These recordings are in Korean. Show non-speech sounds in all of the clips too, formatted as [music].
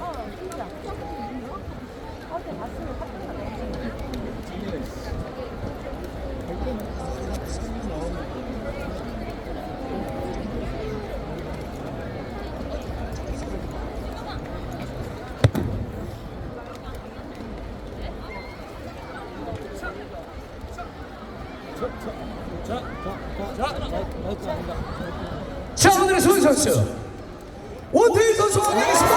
어, 진짜. 어제 봤으면 깜짝 소유 선수 원태인 선수와 함께하겠습니다.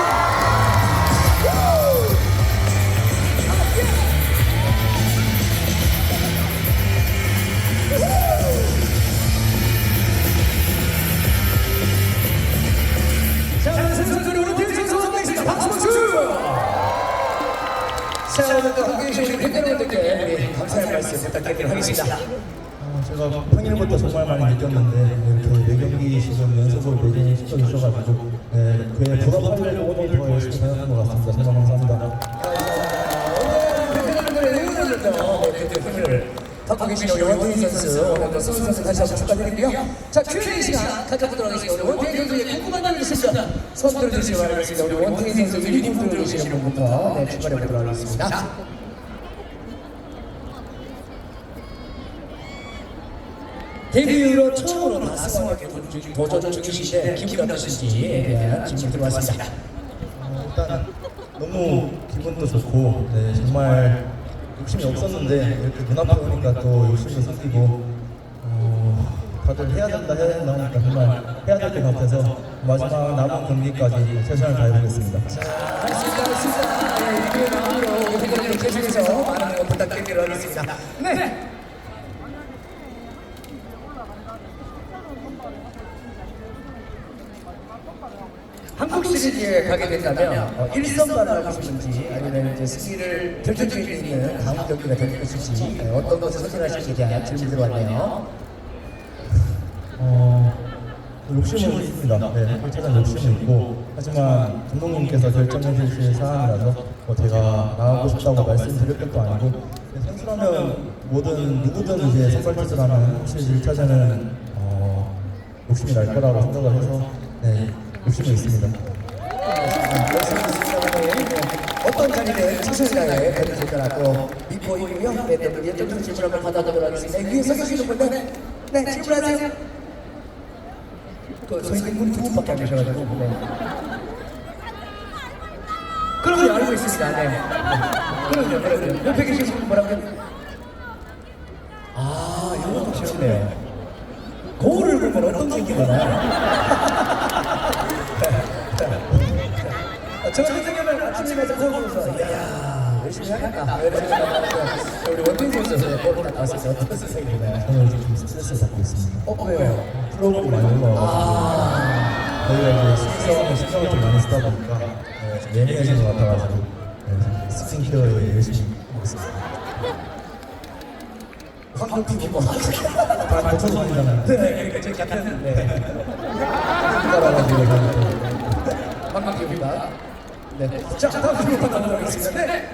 자. 박수 박수. 자 오늘도 함께 해 주신 팬 여러분들께 우리 감사의 말씀 부탁드리도록 하겠습니다. 어, 제가 평일부터 정말 많이 느꼈는데 이렇게 매경기 시즌 연습을 매진을 시켜주셔가지고 네, 그에 보답하려고 오늘 더 열심히 해놓은 것 같습니다. 정말 감사합니다. 힘을 받고 계신 우리 원태인 선수 오늘도 소은 선수 다시 한번 축하드리고요. 자 Q&A 시간 가져보도록 하겠습니다. 우리 원태인 선수의 궁금한 점이 있으시면 손 들어주시기 바라겠습니다. 우리 원태인 선수 유니폼 들어주시는 분부터 네, 출발해 보도록 하겠습니다. 데뷔 이후로 처음으로 나스왕에게 도전 중이신데 기분이 어떠신지에 대한 질문 들어왔습니다. 어, 일단 너무 기분도 좋고 네, 정말 욕심이 없었는데 이렇게 눈 앞에 오니까 또 욕심이 생기고 어, 다들 해야 된다 해야 된다 하니까 정말 해야 될 것 같아서 마지막 남은 경기까지 최선을 다해보겠습니다. 알겠습니다. 알겠습니다. 네, 마음으로 팬들을 계속해서 많은 부탁드리도록 하겠습니다. 네. 시리즈에 가게 된다면 어, 1선발을 하고 싶은지 아니면 이제 승리를 결정지에 있는 다음 경기가 될 것인지 네, 어떤 것을 선택하실지에 대한 질문이 들어왔네요. 어, 욕심은 있습니다. 네, 한국차장 욕심은 있고 하지만 감독님께서 결정해 주실 사항이라서 뭐 제가 나가고 싶다고 말씀드릴 것도 아니고 네, 선수라면 뭐든 누구든 이제 선발 투수라면 확실히 1차전은 어, 욕심이 날 거라고 생각을 해서 네, 욕심이 있습니다. 어떤 자리를 최선을 다해 던질 거라고 있고요. 네, 또 예정적 질문 한번 받아보도록 하겠습니다. 위에 서 계시는 분들, 네, 질문하세요. 그, 서 있는 분이 두 분밖에 안 계셔가지고. 네. 그럼요, 알고 있습니다. 네. 그럼요, 그럼요. 옆에 계신 분 뭐라고? 아, 이것도 싫네요. 거울을 보면 어떤 기분이 나 가서 거울 보면서 이야 열심히 하겠다 이런 생각하는데 우리 원빈 선수 거울 딱 봤을 때 어떤 생각이 드나요? 저는 요즘 좀 스트레스 받고 있습니다. 어 왜요? 프로그램 많이 올라와가지고 아 저희가 이제 스윙성하고 신경을 좀 많이 쓰다 보니까 네, 좀 예민해진 것 같아가지고 네, 스윙 케어에 열심히 하고 있습니다. 황금 피부 보이잖아요. 네, 그러니까 같은 네. 따라가지고 황금 피부가 네. 자 다음 질문 받아보도록 하겠습니다. 네.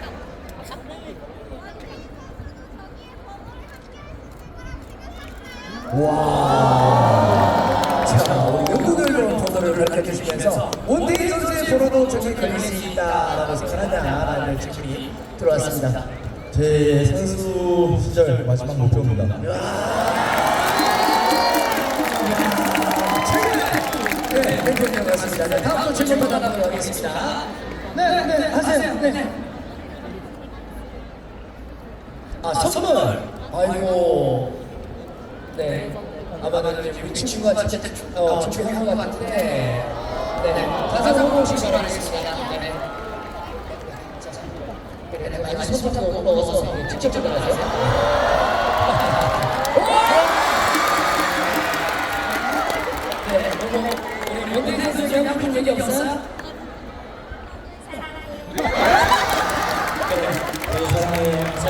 와. 자, 우리 연구결론 번호를 가르쳐 주시면서 원태인 선수의 번호도 저기 걸릴 수 있다라고 생각하냐라는 질문이 들어왔습니다. 제 선수 시절 마지막 목표입니다. 네, 공격이었습니다. 네, 다음 또 질문 받아보도록 하겠습니다. 네, 네, 하세요. 네. 아, 선물! 아이고. 네. 아마도 이 친구가 진짜 어, 준비한 것 같은데. 네, 네. 가사 성공 시선 하겠습니다. 네, 네. 많이 소포타고 먹어서 직접 전달하세요. 네, 너무 얘기 없어요? 네, 사랑해요. 자,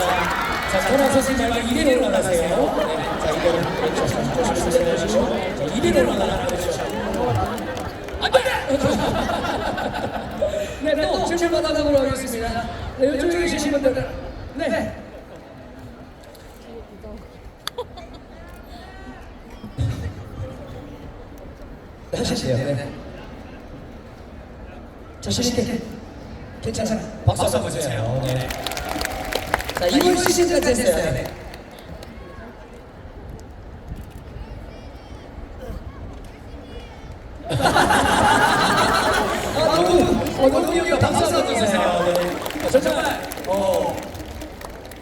자, 돌아서지 말고 이대로 올라가세요. 네, 자, 이대로. 그렇죠. 자, 이대로 올라가라. 그렇죠. 안 돼! 네, 또 질문 받아보도록 하겠습니다. 네, 이쪽에 계신 분들. 네. 하실게요. 네. 자신 있게. 괜찮아요. 박수 한번 주세요. 네. 자, 이번 시즌까지 했어요. 네. 아, 너무, 어, 너무 귀엽다. 박수 한번 주세요. 네. 어, 저 정말, 어,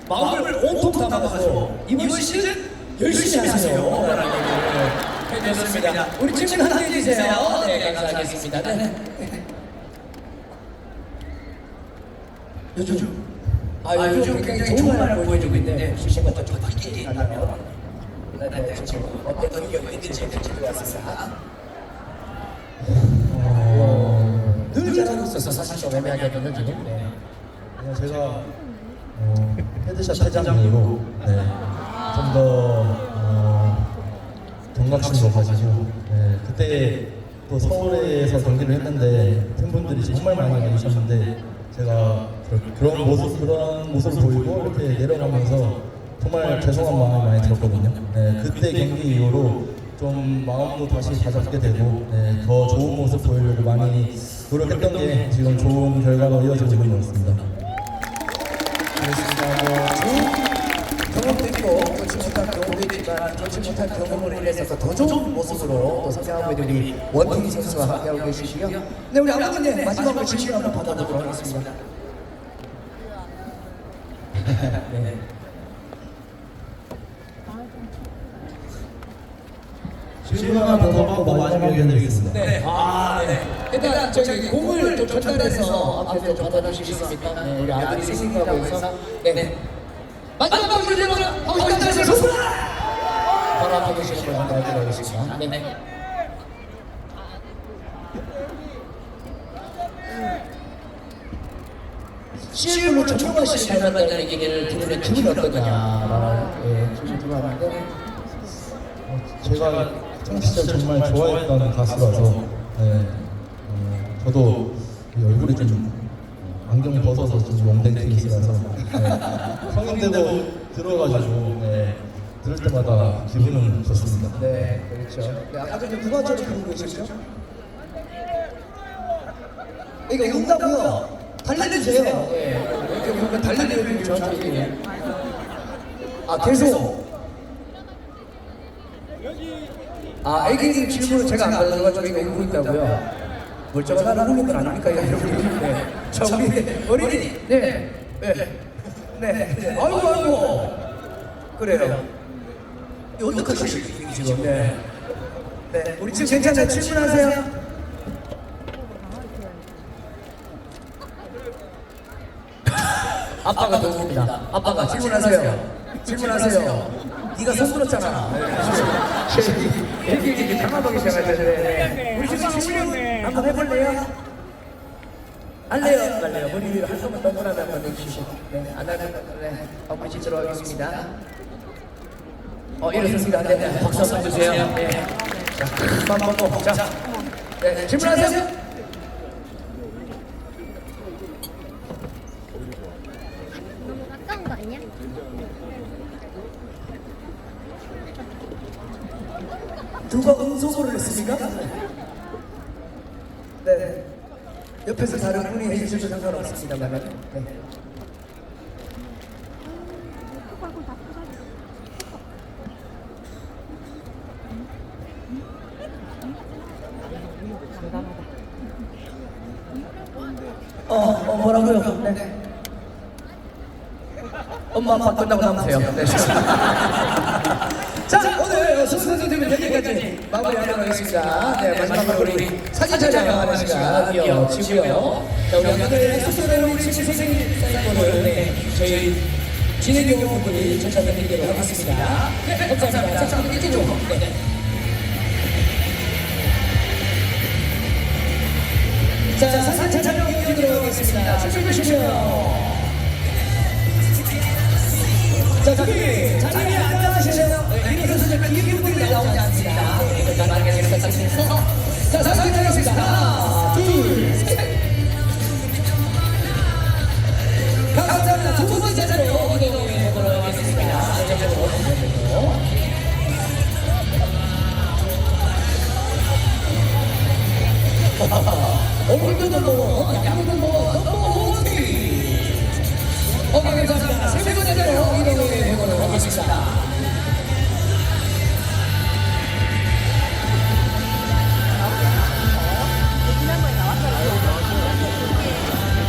마음을 온통 담아가지고 이번 시즌 열심히 하세요. 라는 얘기를 해주셨습니다. 우리 친구 함께 해주세요. 네, 감사하겠습니다. 네. 네. 요즘, 아, 요즘 굉장히 좋은 말을 보여주고 있는데, 주신 것도 좀 바뀌게 있다면, 네, 네, 지금 어떤 의견이 있는지 들어왔습니다. 어, 늘 잘하고 있어서 사실 좀 애매하거든요, 지금. 네. 제가 어, 헤드샷 회장님으로 네, 좀더 어, 경각심도 가지고 네, 그때 또 서울에서 경기를 했는데 팬분들이 정말 많이 와주셨는데 제가 그- 그런 모습 그런 모습을 보이고 이렇게 내려가면서 정말 죄송한 마음이 많이 들었거든요. 네, 그때 경기 이후로 좀 마음도 다시 다잡게 되고 네, 더 좋은 모습 보이려고 많이 노력했던 게 지금 좋은 결과가 이어지고 있는 것 같습니다. 경험도 있지만 좋지 못한 경험으로 인해서 더 좋은 모습으로 또 성장하고 있는 우리 원태기 선수와 함께하고 계시고요. 네, 우리 아버님 마지막으로 질문 한번 받아보도록 하겠습니다. [laughs] 네. 질문 하나 더 받고 마지막에 해드리겠습니다. 네. 아, 네. 일단 저기 공을 좀 전달해서 앞에 좀 받아주시겠습니까? 네, 우리 아들이 생긴다고 해서 네. 마지막 질문 하고 손바 로 앞에 계시는 분 전달하도록 하겠습니다. 네. 네. 실물로 정말 씨 닮았다는 얘기를 들으면 기분이 어떠냐라는 예, 질문 들어왔는데 제가 학창 시절 정말 좋아했던 가수라서 네, 어, 저도 이 얼굴이 좀 어, 안경 벗어서 좀 용된 케이스라서 네, [laughs] 성인 되고 들어가지고 네, 들을 때마다 기분은 좋습니다. 네, 그렇죠. 네, 아까 전에 누가 저를 부르고 계셨죠? 이거 응답고요. 달려주세요. 네, 이렇게 보면 달려주세요. 저한테. 아, 계속. 아, 애기님 질문을 제가 안 받아줘가지고 이거 울고 있다고요? 멀쩡한 하나 울는 건 아닙니까, 여러분? 네. 자, 우리 어린이. 네. 네. 네. 아이고, 아이고. 그래요. 이 어떡하시겠어요, 지금? 네. 네. 우리 지금 괜찮아요? 질문하세요. 아빠가 누굽니다. 아빠가 질문하세요. 질문하세요. 네가 손 들었잖아. 이렇게 당황하기 시작하셨는데 우리 지금 질문 한번 해볼래요? 할래요? 안 할래요? 머리 할 거면 너무나도 한번 해주시고 네, 안 하면 네, 한번 해주도록 하겠습니다. 어, 일어섰습니다. 네, 네, 박수 한번 주세요. 네. 자, 한번 먹고. 자, 네, 질문하세요. 가까운 거 아니야? 누가 응소고를 했습니까? 네. 옆에서 다른 분이 해주셔도 상관없습니다만. 네. 어, 어 뭐라고요? 네. 엄마 아빠 끝나고 남으세요. 네. 자 오늘 대면 여기까지 마무리하도록 하겠습니다. 네 마지막으로 우리 사진 촬영하는 시간 이어지고요. 자 우리 오늘 숙소에 우리 친구 선생님 사인본을 네, 저희 진행경 분들이 전달드리도록 하겠습니다. 네 감사합니다. 자 이쪽으로. 네. 자, 사진 촬영 이어지도록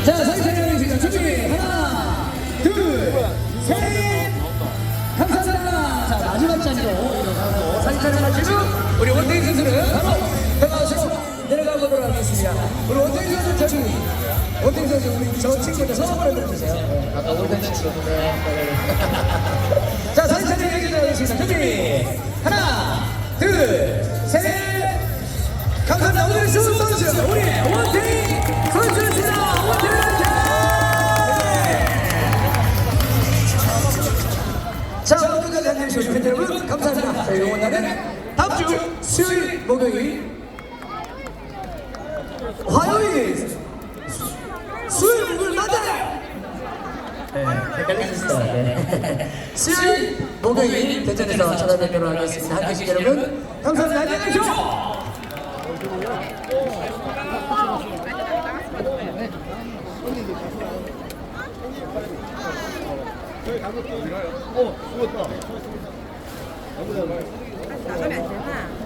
자 촬영하겠습니다 준비 하나 둘 셋 감사합니다 자 마지막 자리로 사진 촬영하시고 우리 원태인 선수는 바로 보도록 하겠습니다. 우리 원태인 선수 저기 원태인 선수 우리 저 친구들 성함을 한번 주세요. 아까 원태인 친구 자 사진 촬영해주시겠습니다. 준비 하나 둘 셋. 감사합니다. 오늘 수수 선수 우리 원태인 선수였습니다. 원태인 자, 오늘까지 함께해 주신 팬 여러분, 감사합니다. 저희 응원단은 다음 주 수요일, 목요일 맞아요! 네, 헷갈리셨어요. 네. 수요일, 목요일, 대전에서 찾아뵙도록 하겠습니다. 함께 해주신 여러분, 감사합니다. 안녕히 계십시오! 나가면 안 되나?